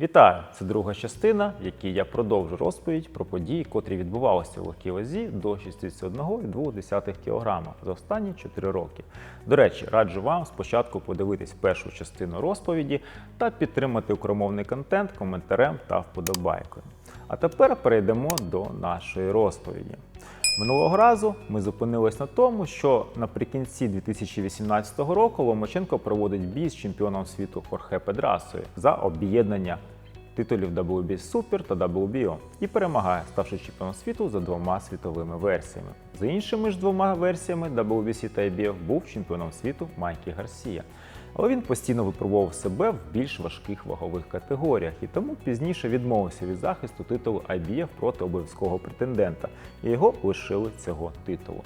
Вітаю! Це друга частина, в якій я продовжу розповідь про події, котрі відбувалися у легкій вазі до 61,2 кг за останні 4 роки. До речі, раджу вам спочатку подивитись першу частину розповіді та підтримати укромовний контент коментарем та вподобайкою. А тепер перейдемо до нашої розповіді. Минулого разу ми зупинились на тому, що наприкінці 2018 року Ломаченко проводить бій з чемпіоном світу Хорхе Педрасою за об'єднання титулів WBC Super та WBO і перемагає, ставши чемпіоном світу за двома світовими версіями. За іншими ж двома версіями WBC та IBF був чемпіоном світу Майкі Гарсія. Але він постійно випробував себе в більш важких вагових категоріях і тому пізніше відмовився від захисту титулу IBF проти обов'язкового претендента, і його лишили цього титулу.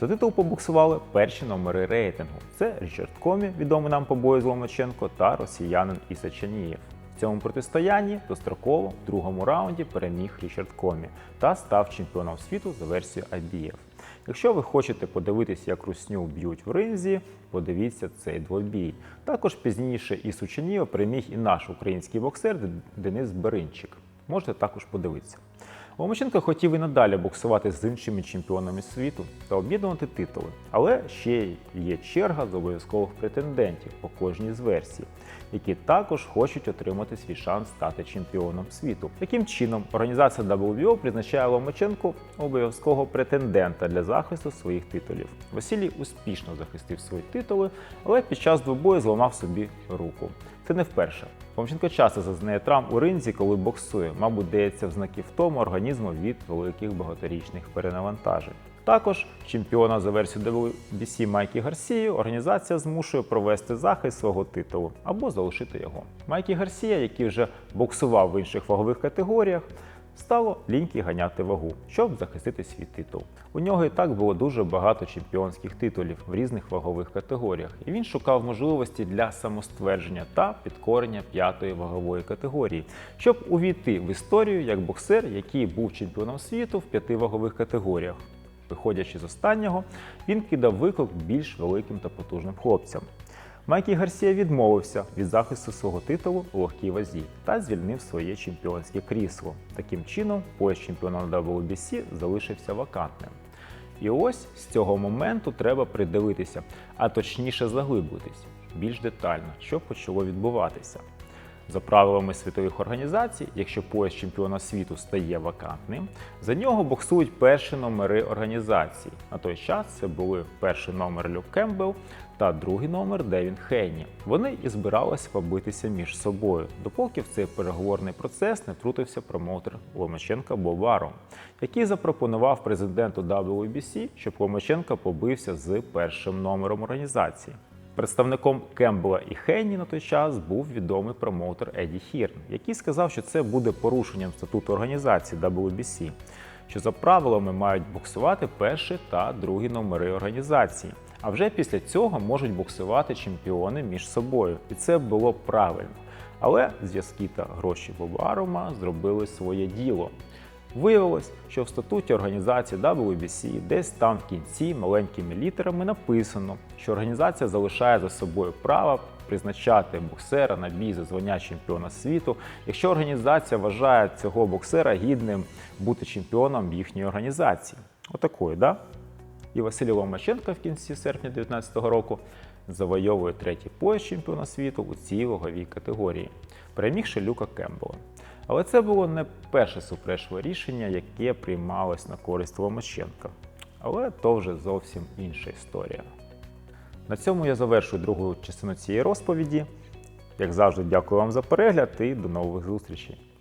За титул побуксували перші номери рейтингу: це Річард Комі, відомий нам по бою з Ломаченко, та росіянин Іса Чанієв. В цьому протистоянні достроково в другому раунді переміг Річард Комі та став чемпіоном світу за версією IBF. Якщо ви хочете подивитись, як русню б'ють в ринзі, подивіться цей двобій. Також пізніше із Ученіва переміг і наш український боксер Денис Беринчик. Можете також подивитися. Ломаченко хотів і надалі боксувати з іншими чемпіонами світу та об'єднувати титули, але ще є черга з обов'язкових претендентів по кожній з версій, які також хочуть отримати свій шанс стати чемпіоном світу. Таким чином, організація WBO призначає Ломаченко обов'язкового претендента для захисту своїх титулів. Василій успішно захистив свої титули, але під час двобою зламав собі руку. Це не вперше. Помченко часто зазнає травм у ринзі, коли боксує, мабуть, дається в знаки втому організму від великих багаторічних перенавантажень. Також чемпіона за версією WBC Майкі Гарсію організація змушує провести захист свого титулу або залишити його. Майкі Гарсія, який вже боксував в інших вагових категоріях, стало ліньки ганяти вагу, щоб захистити свій титул. У нього і так було дуже багато чемпіонських титулів в різних вагових категоріях, і він шукав можливості для самоствердження та підкорення п'ятої вагової категорії, щоб увійти в історію як боксер, який був чемпіоном світу в п'яти вагових категоріях. Виходячи з останнього, він кидав виклик більш великим та потужним хлопцям. Майкі Гарсія відмовився від захисту свого титулу у легкій вазі та звільнив своє чемпіонське крісло. Таким чином, пояс чемпіона WBC залишився вакантним. І ось з цього моменту треба придивитися, а точніше заглибитись більш детально, що почало відбуватися. За правилами світових організацій, якщо пояс чемпіона світу стає вакантним, за нього боксують перші номери організації. На той час це були перший номер Люк Кембл та другий номер Девін Хейні. Вони і збиралися побитися між собою, допоки в цей переговорний процес не втрутився промоутер Ломаченка Боб Аром, який запропонував президенту WBC, щоб Ломаченко побився з першим номером організації. Представником Кембела і Хейні на той час був відомий промоутер Еді Хірн, який сказав, що це буде порушенням статуту організації WBC, що за правилами мають боксувати перші та другі номери організації. А вже після цього можуть боксувати чемпіони між собою, і це було правильно. Але зв'язки та гроші Боба зробили своє діло. Виявилось, що в статуті організації WBC десь там в кінці маленькими літерами написано, що організація залишає за собою право призначати боксера на бій за звання чемпіона світу, якщо організація вважає цього боксера гідним бути чемпіоном їхньої організації. Отакої, да? І Василій Ломаченко в кінці серпня 2019 року завойовує третій пояс чемпіона світу у цій ваговій категорії, перемігши Люка Кембела. Але це було не перше суперечливе рішення, яке приймалось на користь Ломаченка. Але то вже зовсім інша історія. На цьому я завершую другу частину цієї розповіді. Як завжди, дякую вам за перегляд і до нових зустрічей.